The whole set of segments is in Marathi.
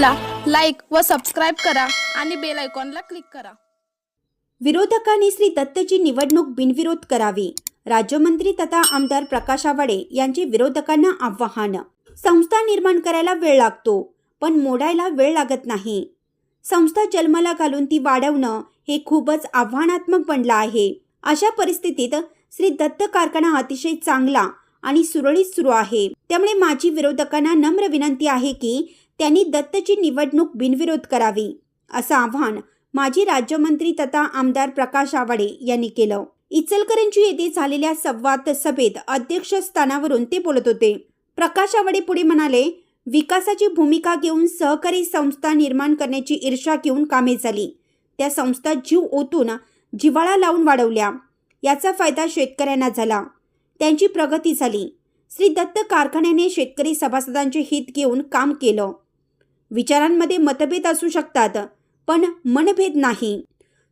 व सबस्क्राईब करा आणि बेल आयकॉनला क्लिक करा. विरोधकांनी श्री दत्तची निवडणूक बिनविरोध करावी. राज्यमंत्री तथा आमदार प्रकाश आवाडे यांचे विरोधकांना आव्हान. संस्था निर्माण करायला वेळ लागतो पण मोडायला वेळ लागत नाही. संस्था जन्माला घालून ती वाढवणं हे खूपच आव्हानात्मक बनलं आहे. अशा परिस्थितीत श्री दत्त कारखाना अतिशय चांगला आणि सुरळीत सुरू आहे. त्यामुळे माझी विरोधकांना नम्र विनंती आहे की त्यांनी दत्तची निवडणूक बिनविरोध करावी असं आव्हान माजी राज्यमंत्री तथा आमदार प्रकाश आवाडे यांनी केलं. इचलकरंजी येथे झालेल्या संवाद सभेत अध्यक्षस्थानावरून ते बोलत होते. प्रकाश आवाडे पुढे म्हणाले विकासाची भूमिका घेऊन सहकारी संस्था निर्माण करण्याची ईर्षा घेऊन कामे झाली. त्या संस्था जीव ओतून जिव्हाळा लावून वाढवल्या. याचा फायदा शेतकऱ्यांना झाला. त्यांची प्रगती झाली. श्री दत्त कारखान्याने शेतकरी सभासदांचे हित घेऊन काम केलं. विचारांमध्ये मतभेद असू शकतात पण मनभेद नाही.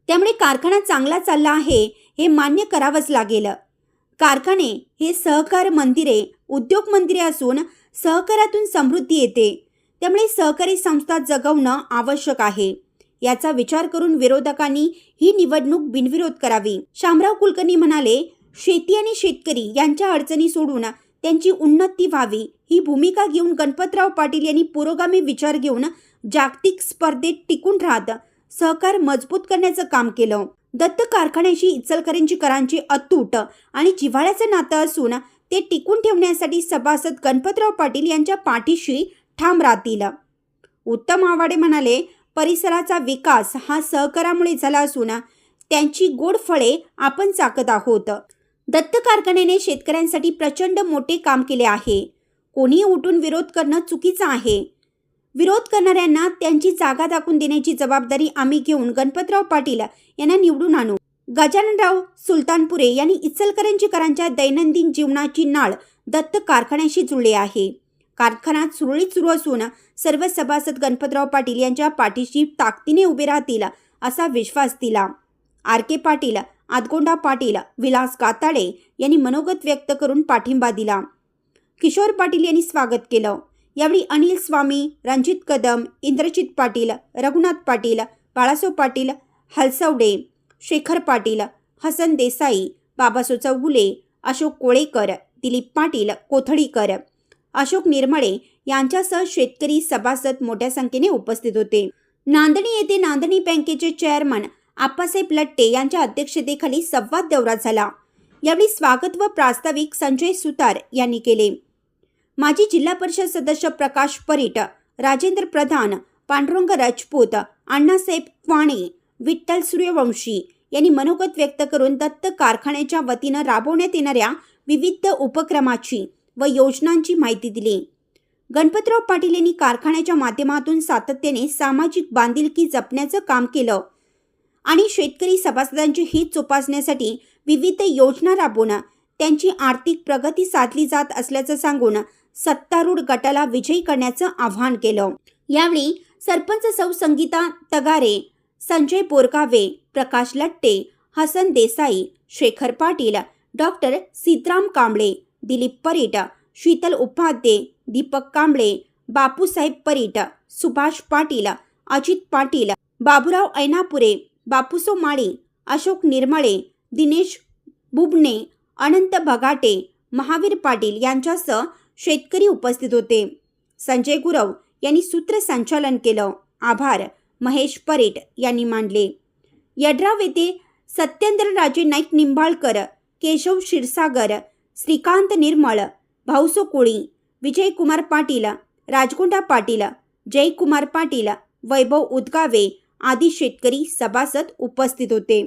त्यामुळे कारखाना चांगला चालला आहे हे मान्य करावंच लागेल. कारखाने हे सहकार मंदिरे उद्योग मंदिरे असून सहकारातून समृद्धी येते. त्यामुळे सहकारी संस्था जगवणं आवश्यक आहे. याचा विचार करून विरोधकांनी ही निवडणूक बिनविरोध करावी. शामराव कुलकर्णी म्हणाले शेती आणि शेतकरी यांच्या अडचणी सोडून त्यांची उन्नती व्हावी ही भूमिका घेऊन गणपतराव पाटील यांनी पुरोगामी विचार घेऊन जागतिक स्पर्धेत टिकून राहत सहकार मजबूत करण्याचं काम केलं. दत्त कारखान्याशी इचलकरंजीकरांची अतूट आणि जिव्हाळ्याचं नातं असून ते टिकून ठेवण्यासाठी सभासद गणपतराव पाटील यांच्या पाठीशी ठाम राहतील. उत्तम आवाडे म्हणाले परिसराचा विकास हा सहकारामुळे झाला असून त्यांची गोड फळे आपण चाकत आहोत. दत्त कारखान्याने शेतकऱ्यांसाठी प्रचंड मोठे काम केले आहे. कोणी उठून विरोध करणं चुकीचं आहे. विरोध करणाऱ्यांना त्यांची जागा दाखवून देण्याची जबाबदारी आम्ही घेऊन गणपतराव पाटील यांना निवडून आणू. गजाननराव सुलतानपुरे यांनी इचलकरंजीकरांच्या दैनंदिन जीवनाची नाळ दत्त कारखान्याशी जुळली आहे. कारखाना सुरळीत सुरू असून सर्व सभासद गणपतराव पाटील यांच्या पाठीशी ताकदीने उभे राहतील असा विश्वास दिला. आर के पाटील आदगोंडा पाटील विलास काताडे यांनी मनोगत व्यक्त करून पाठिंबा दिला. किशोर पाटील यांनी स्वागत केलं. यावेळी अनिल स्वामी रणजित कदम इंद्रजित पाटील रघुनाथ पाटील बाळासाहेब पाटील हलसवडे शेखर पाटील हसन देसाई बाबासो चौगुले अशोक कोळेकर दिलीप पाटील कोथळीकर अशोक निर्मळे यांच्यासह शेतकरी सभासद मोठ्या संख्येने उपस्थित होते. नांदणी येथे नांदणी बँकेचे चेअरमन आप्पासाहेब लट्टे यांच्या अध्यक्षतेखाली संवाद दौरा झाला. यावेळी स्वागत व प्रास्ताविक संजय सुतार यांनी केले. माजी जिल्हा परिषद सदस्य प्रकाश परीट राजेंद्र प्रधान पांडुरंग राजपूत अण्णासाहेब क्वाणे विठ्ठल सूर्यवंशी यांनी मनोगत व्यक्त करून दत्त कारखान्याच्या वतीनं राबवण्यात येणाऱ्या विविध उपक्रमाची व योजनांची माहिती दिली. गणपतराव पाटील यांनी कारखान्याच्या माध्यमातून सातत्याने सामाजिक बांधिलकी जपण्याचं काम केलं. आणि शेतकरी सभासदांची हित जोपासण्यासाठी विविध योजना राबवणं त्यांची आर्थिक प्रगती साधली जात असल्याचं सांगून सत्तारूढ गटाला विजयी करण्याचं आवाहन केलं. यावेळी सरपंच सौ संगीता तगारे संजय बोरगावे प्रकाश लट्टे हसन देसाई शेखर पाटील डॉक्टर सीतराम कांबळे दिलीप परीट शीतल उपाध्ये दीपक कांबळे बापूसाहेब परीट सुभाष पाटील अजित पाटील बाबुराव ऐनापुरे बापूसो माळी अशोक निर्मळे दिनेश बुबणे अनंत भगाटे महावीर पाटील यांच्यासह शेतकरी उपस्थित होते. संजय गुरव यांनी सूत्रसंचालन केलं. आभार. महेश परेट यांनी मांडले यड्राव येथे सत्येंद्रराजे नाईक निंबाळकर केशव क्षीरसागर श्रीकांत निर्मळ भाऊसो कोळी विजयकुमार पाटील राजगुंडा पाटील जयकुमार पाटील वैभव उदगावे आदी शेतकरी सभासद उपस्थित होते.